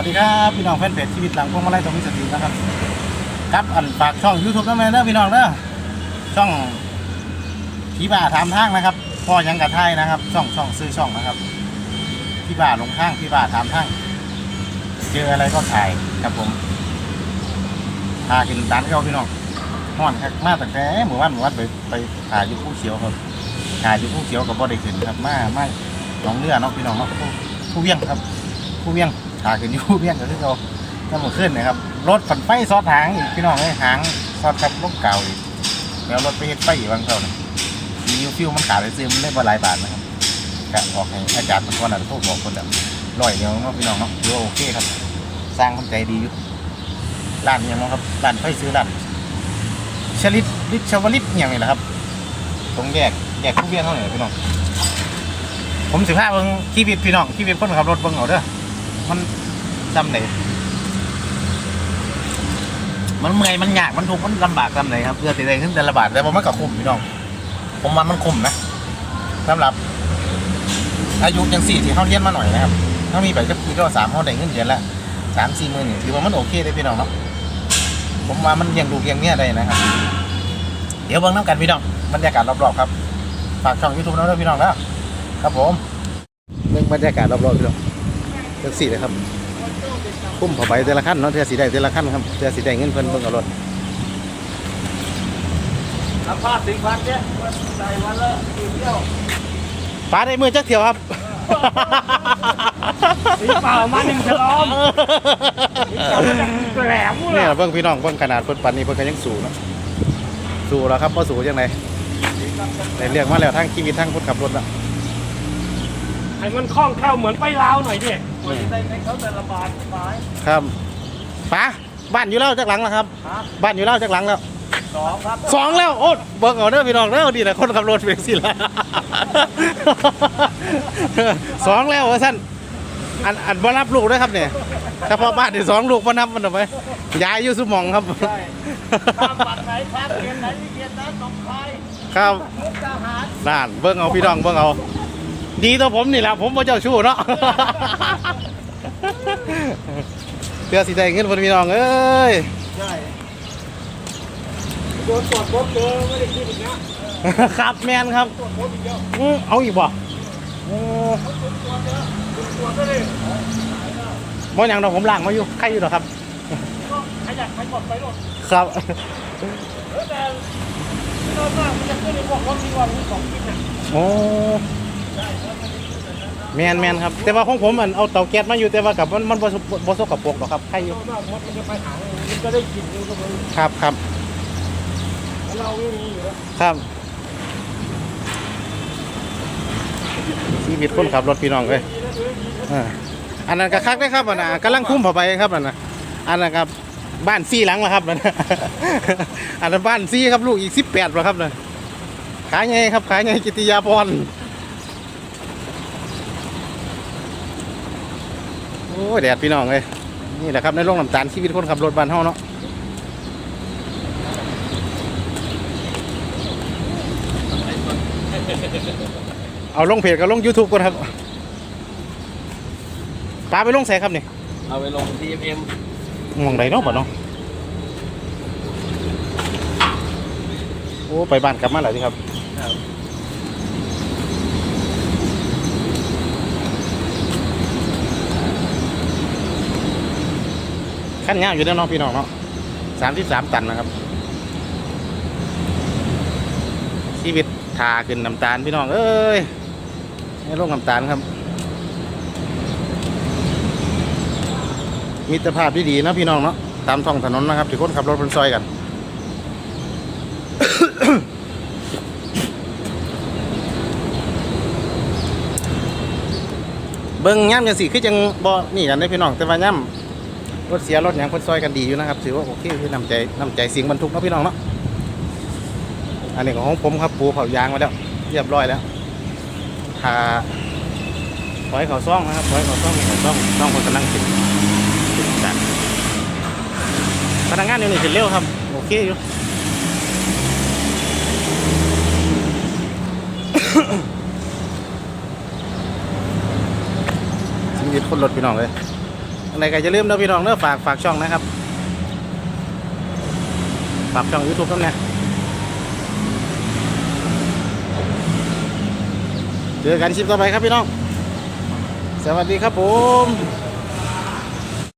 วัสดีครับพี่น้องแฟนเพจชีวิตหลังพวงมาลัยตรงนี้สตินะครับครับอันฝากช่อง YouTube นั่นเองเด้อพี่น้องเด้อช่องผีบ่าถามทางนะครับพ่อยังกระไทยนะครับ ช่องช่องซื้อช่องนะครับพี่บ่าลงทางพี่บ่าถามทางเจออะไรก็ถ่ายครับผมพากินตานเก้าพี่น้องนอนคักมาตั้งแต่หมู่บ้านหมู่บ้านไปไปหายอยู่ผู้เขียวครับหายอยู่ผู้เขียวกับบ่ได้ขึ้นครับมาไม่หนองเรือเนาะพี่น้องเนาะผู้ผู้เวียงครับ ผู้เวียง หาขึ้นอยู่เวียงก็คือเราถ้าหมดขึ้นนะครับ รถฝันไฟซอดหางอีกพี่น้องเอ้ยหางซอดครับลงเก่าอีกแล้วรถไปเฮ็ดไฟอีกบางเท่านะมียูฟิวมันขาดไปซื้อมันได้บ่หลายบาทนะครับกะบอกให้อาจารย์มันก่อนนะพวกบอกคนแบบร้อยเดียวเนาะพี่น้องเนาะถือว่าโอเคครับ สร้างคนใจดีอยู่ร้านนี้เนาะครับร้านไฟซื้อร้านชลิดลิชวลิตอย่างนี้แหละครับ ตรงแยกแยกผู้เวียเท่าไหร่พี่น้อง ผมสิพาเบิ่งชีวิตพี่น้องชีวิตคนขับรถเบิ่งเอาเด้อ มันจำไหนมันเมื่อยมันยากมันทุกข์มันลำบากจำไหนครับเพื่อติดได้ขึ้นแต่ละบาทแต่ว่ามันก็คุ้มพี่น้องผมว่ามันคุ้มนะสำหรับ อายุยังสี่ที่เข้าเรียนมาหน่อยนะครับ ถ้ามีไปก็คือก็สามเขาได้เงินเดือนละสามสี่หมื่นนี่ถือว่ามันโอเคได้พี่น้องเนาะผมว่ามันยังลูเลี้ยังเนี่ยได้นะครับ เดี๋ยวเบิ่งน้ำกันพี่น้องบรรยากาศรอบๆครับฝากช่องยูทูบน้องด้วยพี่น้องแล้วครับผมเบิ่งบรรยากาศรอบๆพี่น้อง เลือกสีเลยครับคุ้มเข้าไปแต่ละขั้นเนาะเทือสีได้แต่ละขั้นครับเทือสีได้เงินเพิ่นเบิ่งเอารถอาภาพสิงพันเนี่ยใส่วันละกี่เที่ยวป้าได้มือจักเที่ยวครับสีเปล่ามาหนึ่งฉลอมแหลมเนี่ยเบิ่งพี่น้องเบิ่งขนาดเพิ่นปันนี้เพิ่นก็ยังสูงเนาะสูแล้วครับบ่สูจังไดได้เรียกมาแล้วทั้งชีวิตทั้งคนขับรถละ ให้มันคล่องแคล่วเหมือนไปลาวหน่อยดิได้ให้เขาแต่ละบาทบายครับป้าบ้านอยู่แล้วจักหลังแล้วครับครับบ้านอยู่แล้วจักหลังแล้วสองครับสองแล้วโอ้เบิ่งเอาเด้อพี่น้องเด้อดีนะคนขับรถเป็นสิละสองแล้วว่าซั่นอันอันบ่รับลูกด้วยครับเนี่ยเฉพาะบ้านที่สองลูกบ่นับมันเอาไปยายอยู่สุหมองครับ ใช่ข้ามบัตรไหนข้ามเกียรไหนเกียรนั้นสองคายครับมุกดาหาร นั่นเบิ่งเอาพี่น้องเบิ่งเอา ดีตัวผมนี่แหละผมบ่เจ้าชู้เนาะเพื่อสิได้เงินเพิ่นพี่น้องเอ้ยใช่โดนตรวจพบเจอไม่ได้คิดอีกนะครับแม่นครับตรวจพบอีกเดียวอื้อเอาอีกบ่โอ้ตรวจเจอตรวจก็เลยบ่หยังดอกผมล้างมาอยู่ใครอยู่ดอกครับก็ขยันไปกดไปหลดครับเออแต่ไม่นอนมากมันจะขึ้นในพวกรถที่ว่ามีของกินน่ะโอ้ แมนแมนครับ แต่ว่าของผมมันเอาเตาแก๊สมาอยู่แต่ว่ากับมันมันบ่สบ่สกปรกหรอกครับใครอยู่มากมดมันจะไปหามันก็ได้กินนก็เลยครับครับเราไม่มีอยู่แล้วครับชีวิตคนขับรถพี่น้องเอ้ยอออันนั้นก็คักได้ครับอันน่ะกำลังคุ้มเข้าไปครับอันน่ะอันนั้นครับบ้านซี่หลังแล้วครับอันนั้นอันนั้นบ้านซี่ครับลูกอีกสิบแปดแล้วครับเลยขายไงครับขายไงกิติยาพร อ้ยแดดพี่น้องเลยนี่แหละครับในโรงน้ำตาลชีวิตคนขับรถบ้านเฮาเนาะเอาลงเพจกับลง YouTube ก่อนครับปลาไปลงใส่ครับนี่เอาไปลง TMM มองใดเนาะบ่เนาะโอ้ไปบ้านกลับมาแล้วสิครับ ครับ ขั้นยาวอยู่แล้วเนาะพี่น้องเนาะสามสิบสามตันนะครับ ชีวิตทาขึ้นน้ำตาลพี่น้อง เอ้ยให้ลงน้ำตาลครับ มิตรภาพที่ดีนะพี่น้องเนาะตามท้องถนนนะครับที่คนขับรถบนซอยกันเบิ้งย่ำยังสิคือจังบ่นี่กันได้พี่น้องแต่ว่าย่ำ รถเสียรถหยังคนซอยกันดีอยู่นะครับถือว่าโอเคคือนำใจนำใจเสียงบรรทุกนะพี่น้องเนาะอันนี้ของผมครับปูเผายางมาแล้ว เรียบร้อยแล้วทาถอยเขาซ่องนะครับถอยเขาซ่องเขาซ่องซ่องคนกำลังติดติดกันพนักงานอยู่นี่เสร็จเร็วครับโอเคอยู่ชีวิตคนรถพี่น้องเลย อะไรก็อย่าลืมนะพี่น้องเด้อฝากฝากช่องนะครับ ฝากช่อง YouTube นั่นะเจอกันชิปต่อไปครับพี่น้อง สวัสดีครับผม